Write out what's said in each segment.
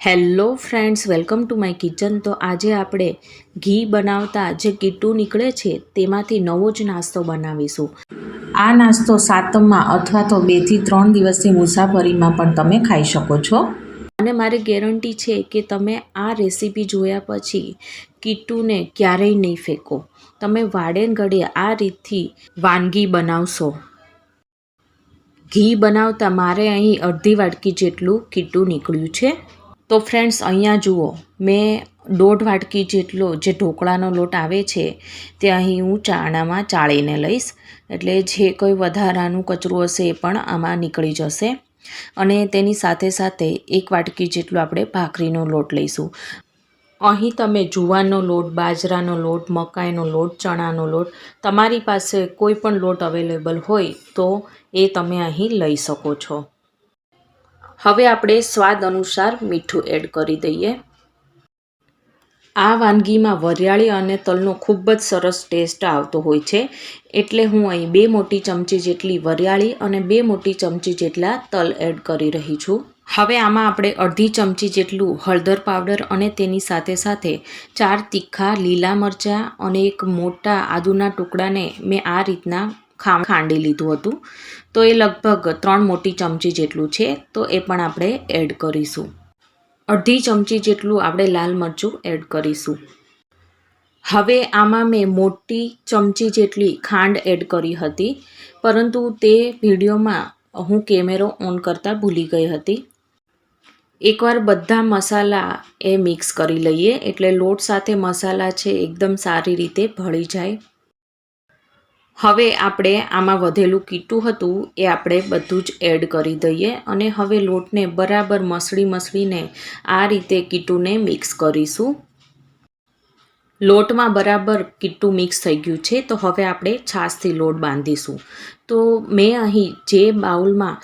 Hello friends, welcome to my kitchen. તો આજે આપણે ઘી બનાવતા જે કીટું નીકળે છે, તેમાંથી નવો જ નાસ્તો બનાવીશું. આ નાસ્તો સાતમમાં અથવા તો બેથી ત્રણ દિવસની મુસાફરીમાં પણ તમે ખાઈ શકો છો. અને મારી ગેરંટી છે કે તમે આ રેસીપી જોયા પછી કીટુને ક્યારેય નહીં ફેંકો. તમે વાડે ઘડે આ રીતથી વાનગી બનાવશો. ઘી બનાવતા મારે અહીં અડધી વાટકી જેટલું કીટું નીકળ્યું છે. તો ફ્રેન્ડ્સ, અહીંયા જુઓ, મેં દોઢ વાટકી જેટલો જે ઢોકળાનો લોટ આવે છે, તે અહીં હું ચાણામાં ચાળીને લઈશ. એટલે જે કોઈ વધારાનું કચરું હશે એ પણ આમાં નીકળી જશે. અને તેની સાથે સાથે એક વાટકી જેટલો આપણે ભાખરીનો લોટ લઈશું. અહીં તમે જુવારનો લોટ, બાજરાનો લોટ, મકાઈનો લોટ, ચણાનો લોટ, તમારી પાસે કોઈ પણ લોટ અવેલેબલ હોય તો એ તમે અહીં લઈ શકો છો. હવે આપણે સ્વાદ અનુસાર મીઠું એડ કરી દઈએ. આ વાનગીમાં વરિયાળી અને તલનો ખૂબ જ સરસ ટેસ્ટ આવતો હોય છે. એટલે હું અહીં બે મોટી ચમચી જેટલી વરિયાળી અને બે મોટી ચમચી જેટલા તલ એડ કરી રહી છું. હવે આમાં આપણે અડધી ચમચી જેટલું હળદર પાવડર અને તેની સાથે સાથે ચાર તીખા લીલા મરચાં અને એક મોટા આદુના ટુકડાને મેં આ રીતના ખામ, ખાંડી લીધું હતું. તો એ લગભગ ત્રણ મોટી ચમચી જેટલું છે, તો એ પણ આપણે એડ કરીશું. અડધી ચમચી જેટલું આપણે લાલ મરચું એડ કરીશું. હવે આમાં મેં મોટી ચમચી જેટલી ખાંડ એડ કરી હતી, પરંતુ તે વિડીયોમાં હું કેમેરો ઓન કરતાં ભૂલી ગઈ હતી. એકવાર બધા મસાલા એ મિક્સ કરી લઈએ, એટલે લોટ સાથે મસાલા છે, એકદમ સારી રીતે ભળી જાય. હવે આપણે આમાં વધેલું કીટું હતું એ આપણે બધું જ એડ કરી દઈએ અને હવે લોટને બરાબર મસળી મસળીને આ રીતે કીટુંને મિક્સ કરીશું. લોટમાં બરાબર કીટું મિક્સ થઈ ગયું છે, તો હવે આપણે છાશથી લોટ બાંધીશું. તો મેં અહીં જે બાઉલમાં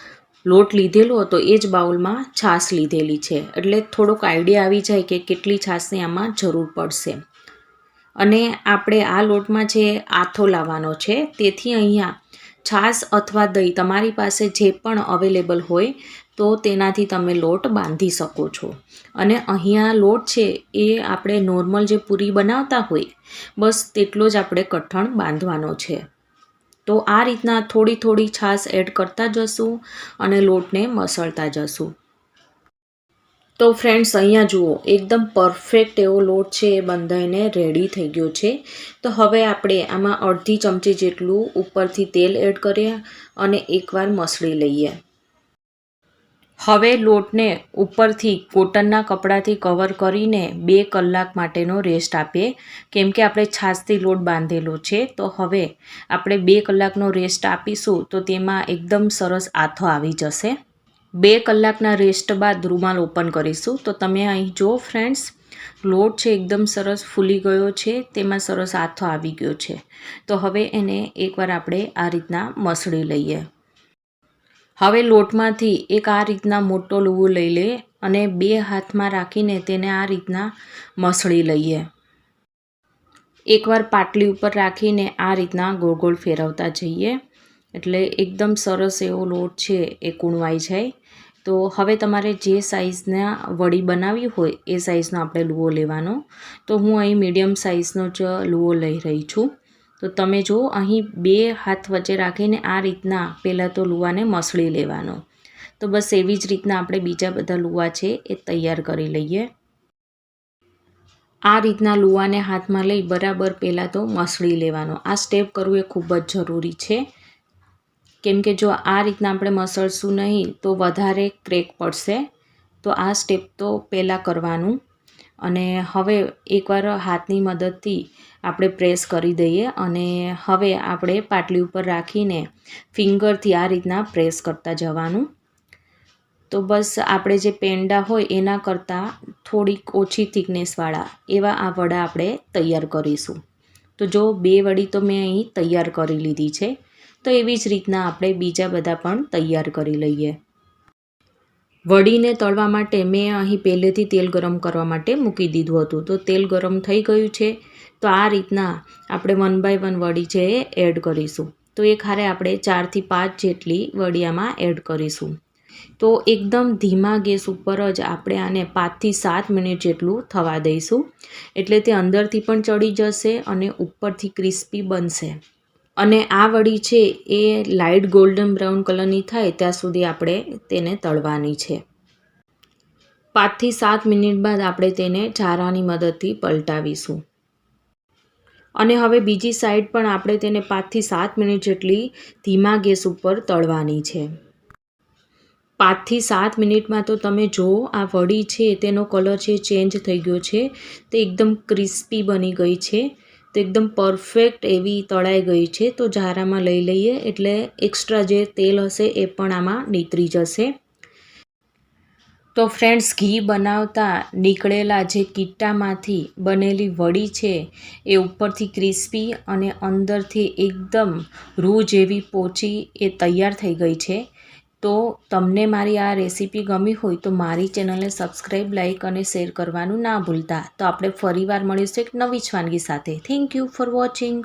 લોટ લીધેલો હતો એ જ બાઉલમાં છાશ લીધેલી છે. એટલે થોડોક આઈડિયા આવી જાય કે કેટલી છાશની આમાં જરૂર પડશે. અને આપણે આ લોટમાં જે આથો લાવવાનો છે, તેથી અહીંયા છાશ અથવા દહીં તમારી પાસે જે પણ અવેલેબલ હોય, તો તેનાથી તમે લોટ બાંધી શકો છો. અને અહીંયા લોટ છે એ આપણે નોર્મલ જે પૂરી બનાવતા હોય, બસ તેટલો જ આપણે કઠણ બાંધવાનો છે. તો આ રીતના થોડી થોડી છાશ એડ કરતા જશું અને લોટને મસળતા જશું. તો ફ્રેન્ડ્સ અહીંયા જુઓ, એકદમ પરફેક્ટ એવો લોટ છે, એ બંધાઈને રેડી થઈ ગયો છે. તો હવે આપણે આમાં અડધી ચમચી જેટલું ઉપરથી તેલ એડ કરીએ અને એકવાર મસળી લઈએ. હવે લોટને ઉપરથી કોટનના કપડાથી કવર કરીને બે કલાક માટેનો રેસ્ટ આપીએ. કેમ કે આપણે છાશથી લોટ બાંધેલો છે, તો હવે આપણે બે કલાકનો રેસ્ટ આપીશું, તો તેમાં એકદમ સરસ આથો આવી જશે. બે કલાકના રેસ્ટ બાદ રૂમાલ ઓપન કરીશું. તો તમે અહીં જો ફ્રેન્ડ્સ લોટ છે એકદમ સરસ ફૂલી ગયો છે, તેમાં સરસ આથો આવી ગયો છે. તો હવે એને એકવાર આપણે આ રીતના મસળી લઈએ. હવે લોટમાંથી એક આ રીતના મોટો લુવો લઈ લે અને બે હાથમાં રાખીને તેને આ રીતના મસળી લઈએ. એકવાર પાટલી ઉપર રાખીને આ રીતના ગોળ ગોળ ફેરવતા જઈએ. એટલે એકદમ સરસ એવો લોટ છે એ કૂણવાઈ જાય. તો હવે તમારે જે સાઇઝના વડી બનાવવી હોય એ સાઇઝનો આપણે લુઓ લેવાનો. તો હું અહીં મીડિયમ સાઇઝનો જ લુઓ લઈ રહી છું. તો તમે જો અહીં બે હાથ વચ્ચે રાખીને આ રીતના પહેલાં તો લુવાને મસળી લેવાનો. તો બસ એવી જ રીતના આપણે બીજા બધા લુવા છે એ તૈયાર કરી લઈએ. આ રીતના લુવાને હાથમાં લઈ બરાબર પહેલાં તો મસળી લેવાનો. આ સ્ટેપ કરવું એ ખૂબ જ જરૂરી છે. કેમ કે જો આ રીતના આપણે મસળશું નહીં, તો વધારે ક્રેક પડશે. તો આ સ્ટેપ તો પહેલાં કરવાનું. અને હવે એકવાર હાથની મદદથી આપણે પ્રેસ કરી દઈએ અને હવે આપણે પાટલી ઉપર રાખીને ફિંગરથી આ રીતના પ્રેસ કરતા જવાનું. તો બસ આપણે જે પેંડા હોય એના કરતાં થોડીક ઓછી થિકનેસવાળા એવા આ વડા આપણે તૈયાર કરીશું. તો જો બે વડી તો મેં અહીં તૈયાર કરી લીધી છે. તો એવી જ રીતના આપણે બીજા બધા પણ તૈયાર કરી લઈએ. વડીને તળવા માટે મેં અહીં પહેલેથી તેલ ગરમ કરવા માટે મૂકી દીધું હતું. તો તેલ ગરમ થઈ ગયું છે. તો આ રીતના આપણે વન બાય વન વડી છે એ એડ કરીશું. તો એ ખારે આપણે ચારથી પાંચ જેટલી વડિયામાં એડ કરીશું. તો એકદમ ધીમા ગેસ ઉપર જ આપણે આને પાંચથી સાત મિનિટ જેટલું થવા દઈશું. એટલે તે અંદરથી પણ ચડી જશે અને ઉપરથી ક્રિસ્પી બનશે. અને આ વડી છે એ લાઇટ ગોલ્ડન બ્રાઉન કલરની થાય ત્યાં સુધી આપણે તેને તળવાની છે. પાંચથી સાત મિનિટ બાદ આપણે તેને ચારાની મદદથી પલટાવીશું. અને હવે બીજી સાઈડ પણ આપણે તેને પાંચથી સાત મિનિટ જેટલી ધીમા ગેસ ઉપર તળવાની છે. પાંચથી સાત મિનિટમાં તો તમે જો આ વડી છે, તેનો કલર છે, ચેન્જ થઈ ગયો છે, તે એકદમ ક્રિસ્પી બની ગઈ છે. તો એકદમ પરફેક્ટ એવી તળાઈ ગઈ છે. તો ઝારામાં લઈ લઈએ, એટલે એક્સ્ટ્રા જે તેલ હશે એ પણ આમાં નીતરી જશે. તો ફ્રેન્ડ્સ ઘી બનાવતા નીકળેલા જે કીટામાંથી બનેલી વડી છે એ ઉપરથી ક્રિસ્પી અને અંદરથી એકદમ રૂ જેવી પોચી એ તૈયાર થઈ ગઈ છે. તો તમને મારી આ રેસીપી ગમી હોય તો મારી ચેનલને સબસ્ક્રાઈબ લાઇક અને શેર કરવાનું ના ભૂલતા. તો આપણે ફરીવાર મળીશું એક નવી જ વાનગી સાથે. Thank you for watching.